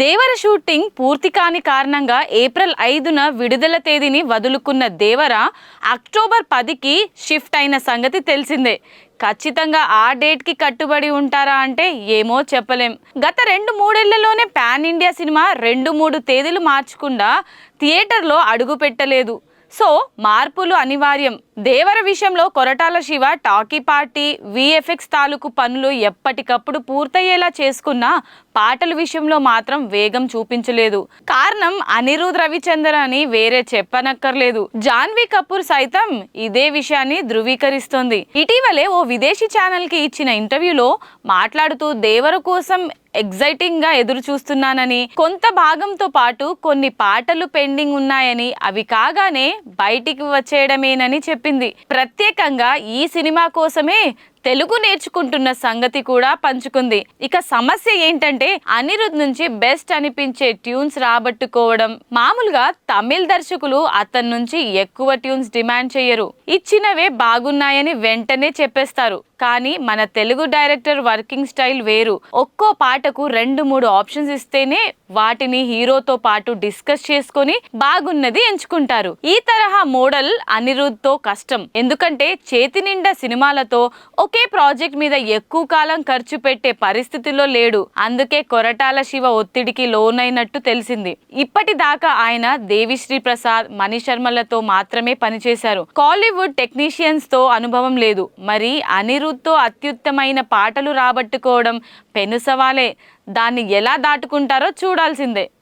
దేవర shooting పూర్తి కాని కారణంగా ఏప్రిల్ ఐదున విడుదల తేదీని వదులుకున్న దేవర అక్టోబర్ పదికి షిఫ్ట్ అయిన సంగతి తెలిసిందే. ఖచ్చితంగా ఆ డేట్కి కట్టుబడి ఉంటారా అంటే ఏమో చెప్పలేం. గత రెండు మూడేళ్ళలోనే పాన్ ఇండియా సినిమా రెండు మూడు తేదీలు మార్చకుండా థియేటర్లో అడుగు పెట్టలేదు సో మార్పులు అనివార్యం. దేవర విషయంలో Koratala Siva talkie part VFX తాలూకు పనులు ఎప్పటికప్పుడు పూర్తయ్యేలా చేసుకున్న పాటల విషయంలో మాత్రం వేగం చూపించలేదు. కారణం అనిరుద్ రవిచంద్ర అని వేరే చెప్పనక్కర్లేదు. జాన్వీ కపూర్ సైతం ఇదే విషయాన్ని ధృవీకరిస్తోంది. ఇటీవలే ఓ విదేశీ ఛానల్కి ఇచ్చిన ఇంటర్వ్యూలో మాట్లాడుతూ దేవర కోసం ఎగ్జైటింగ్గా ఎదురు చూస్తున్నానని కొంత భాగంతో పాటు కొన్ని పాటలు పెండింగ్ ఉన్నాయని అవి కాగానే బయటికి వచ్చేయడమేనని చెప్పింది. ప్రత్యేకంగా ఈ సినిమా కోసమే తెలుగు నేర్చుకుంటున్న సంగతి కూడా పంచుకుంది. ఇక సమస్య ఏంటంటే అనిరుద్ నుంచి బెస్ట్ అనిపించే ట్యూన్స్ రాబట్టుకోవడం. మామూలుగా తమిళ్ దర్శకులు అతని నుంచి ఎక్కువ ట్యూన్స్ డిమాండ్ చేయరు. ఇచ్చినవే బాగున్నాయని వెంటనే చెప్పేస్తారు. కానీ మన తెలుగు డైరెక్టర్ వర్కింగ్ స్టైల్ వేరు. ఒక్కో పాటకు రెండు మూడు ఆప్షన్స్ ఇస్తేనే వాటిని హీరోతో పాటు డిస్కస్ చేసుకొని బాగున్నది ఎంచుకుంటారు. ఈ తరహా మోడల్ అనిరుద్తో కష్టం. ఎందుకంటే చేతి నిండా సినిమాలతో ఒక ఒకే ప్రాజెక్ట్ మీద ఎక్కువ కాలం ఖర్చు పెట్టే పరిస్థితిలో లేడు. అందుకే కొరటాల శివ ఒత్తిడికి లోనైనట్టు తెలిసింది. ఇప్పటిదాకా ఆయన దేవిశ్రీ ప్రసాద్ మణిశర్మలతో మాత్రమే పనిచేశారు. కాలీవుడ్ టెక్నీషియన్స్తో అనుభవం లేదు. మరి అనిరుద్తో అత్యుత్తమైన పాటలు రాబట్టుకోవడం పెను సవాలే. దాన్ని ఎలా దాటుకుంటారో చూడాల్సిందే.